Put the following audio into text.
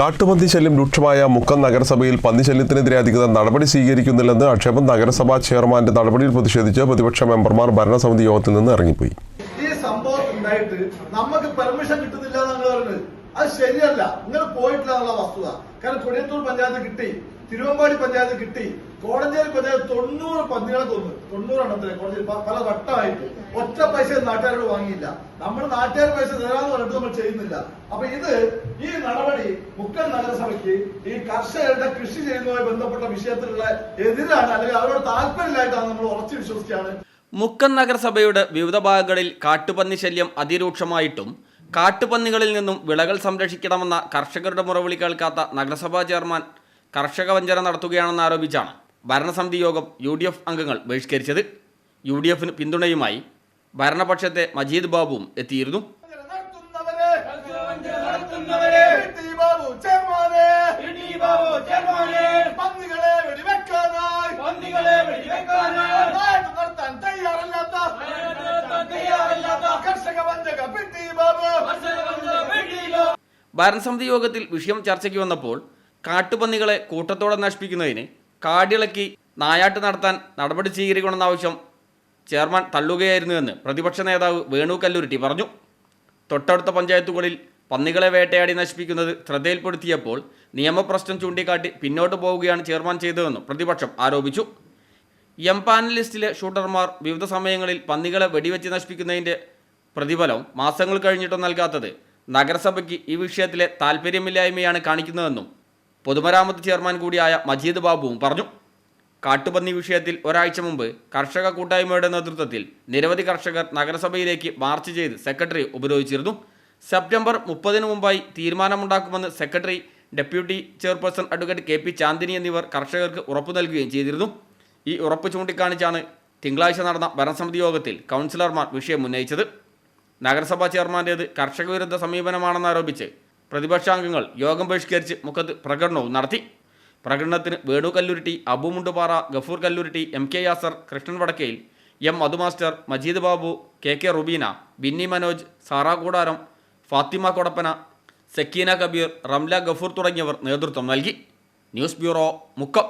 കാട്ടുപന്നി ശല്യം രൂക്ഷമായ മുക്കം നഗരസഭയിൽ പന്നിശല്യത്തിനെതിരെ അധികൃതർ നടപടി സ്വീകരിക്കുന്നില്ലെന്ന് ആക്ഷേപം നഗരസഭാ ചെയർമാന്റെ നടപടിയിൽ പ്രതിഷേധിച്ച് പ്രതിപക്ഷ മെമ്പർമാർ ഭരണസമിതി യോഗത്തിൽ നിന്ന് ഇറങ്ങിപ്പോയി. ഈ സംഭവം ഉണ്ടായിട്ട് നമുക്ക് പെർമിഷൻ കിട്ടുന്നില്ല അത് ശരിയല്ല. നിങ്ങൾ പോയിട്ടില്ല എന്നുള്ള വസ്തുത. കാരണം കൊടിയത്തൂർ പഞ്ചായത്ത് കിട്ടി തിരുവമ്പാടി പഞ്ചായത്ത് കിട്ടി കോടഞ്ചേരി പഞ്ചായത്ത് തൊണ്ണൂറ് പന്നികളെ കൊന്നു. തൊണ്ണൂറെണ്ണത്തിലെ കോടഞ്ചേരി പ- പല വട്ടമായിട്ട് ഒറ്റ പൈസ നാട്ടുകാരോട് വാങ്ങിയില്ല. നമ്മൾ നാട്ടുകാർ പൈസ തരാന്ന് പറഞ്ഞിട്ട് നമ്മൾ ചെയ്യുന്നില്ല. അപ്പൊ ഇത് ഈ നടപടി മുക്കം നഗരസഭയ്ക്ക് ഈ കർഷകരുടെ കൃഷി ചെയ്യുന്നതുമായി ബന്ധപ്പെട്ട വിഷയത്തിലുള്ള എതിരാണ് അല്ലെങ്കിൽ അവരോട് താല്പര്യമില്ലായിട്ടാണ് നമ്മൾ ഉറച്ചു വിശ്വസിക്കുകയാണ് മുക്കൻ നഗരസഭയുടെ വിവിധ ഭാഗങ്ങളിൽ കാട്ടുപന്നി ശല്യം അതിരൂക്ഷമായിട്ടും കാട്ടുപന്നികളിൽ നിന്നും വിളകൾ സംരക്ഷിക്കണമെന്ന കർഷകരുടെ മുറവിളി കേൾക്കാത്ത നഗരസഭാ ചെയർമാൻ കർഷക വഞ്ചന നടത്തുകയാണെന്ന് ആരോപിച്ചാണ് ഭരണസമിതി യോഗം യു ഡി എഫ് അംഗങ്ങൾ ബഹിഷ്കരിച്ചത്. യു ഡി എഫിന് പിന്തുണയുമായി ഭരണപക്ഷത്തെ മജീദ് ബാബുവും എത്തിയിരുന്നു നടത്തുന്നവരെ നടത്തുന്നവരെ ടി ബാബു ചെയർമാനെ പന്നികളെ വെടിവെക്കാനായി പന്നികളെ വെടിവെക്കാനായി നാട് നടത്താൻ തയ്യാറല്ലാത്ത തയ്യാറല്ലാത്ത കർഷക വഞ്ചക പി ടി ബാബു കർഷകരുടെ വെടിയിലോ ഭരണസമിതി യോഗത്തിൽ വിഷയം ചർച്ചയ്ക്ക് വന്നപ്പോൾ കാട്ടുപന്നികളെ കൂട്ടത്തോടെ നശിപ്പിക്കുന്നതിന് കാടിളക്കി നായാട്ട് നടത്താൻ നടപടി സ്വീകരിക്കണമെന്ന ആവശ്യം ചെയർമാൻ തള്ളുകയായിരുന്നുവെന്ന് പ്രതിപക്ഷ നേതാവ് വേണു കല്ലുരുട്ടി പറഞ്ഞു. തൊട്ടടുത്ത പഞ്ചായത്തുകളിൽ പന്നികളെ വേട്ടയാടി നശിപ്പിക്കുന്നത് ശ്രദ്ധയിൽപ്പെടുത്തിയപ്പോൾ നിയമപ്രശ്നം ചൂണ്ടിക്കാട്ടി പിന്നോട്ട് പോവുകയാണ് ചെയർമാൻ ചെയ്തതെന്നും പ്രതിപക്ഷം ആരോപിച്ചു. എം പാനലിസ്റ്റിലെ ഷൂട്ടർമാർ വിവിധ സമയങ്ങളിൽ പന്നികളെ വെടിവെച്ച് നശിപ്പിക്കുന്നതിന്റെ പ്രതിഫലം മാസങ്ങൾ കഴിഞ്ഞിട്ടും നൽകാത്തത് നഗരസഭയ്ക്ക് ഈ വിഷയത്തിലെ താല്പര്യമില്ലായ്മയാണ് കാണിക്കുന്നതെന്നും പൊതുമരാമത്ത് ചെയർമാൻ കൂടിയായ മജീദ് ബാബുവും പറഞ്ഞു. കാട്ടുപന്നി വിഷയത്തിൽ ഒരാഴ്ച മുമ്പ് കർഷക കൂട്ടായ്മയുടെ നേതൃത്വത്തിൽ നിരവധി കർഷകർ നഗരസഭയിലേക്ക് മാർച്ച് ചെയ്ത് സെക്രട്ടറി ഉപരോധിച്ചിരുന്നു. സെപ്റ്റംബർ മുപ്പതിന് മുമ്പായി തീരുമാനമുണ്ടാക്കുമെന്ന് secretary deputy chairperson advocate K P Chandini എന്നിവർ കർഷകർക്ക് ഉറപ്പു നൽകുകയും ചെയ്തിരുന്നു. ഈ ഉറപ്പ് ചൂണ്ടിക്കാണിച്ചാണ് തിങ്കളാഴ്ച നടന്ന ഭരണസമിതി യോഗത്തിൽ കൗൺസിലർമാർ വിഷയം ഉന്നയിച്ചത്. നഗരസഭാ ചെയർമാന്റേത് കർഷക വിരുദ്ധ സമീപനമാണെന്നാരോപിച്ച് പ്രതിപക്ഷാംഗങ്ങൾ യോഗം ബഹിഷ്കരിച്ച് മുഖത്ത് പ്രകടനവും നടത്തി. പ്രകടനത്തിന് Venu Kallurutti Abu Mundupara Gafoor Kalluruti M K Yasar Krishnan Vadakkayil M Madhu Master Majeed Babu K K Rubeena Binny Manoj Sara കൂടാരം ഫാത്തിമ കൊടപ്പന സക്കീന കബീർ റംല ഗഫൂർ തുടങ്ങിയവർ നേതൃത്വം നൽകി. News bureau Mukkam.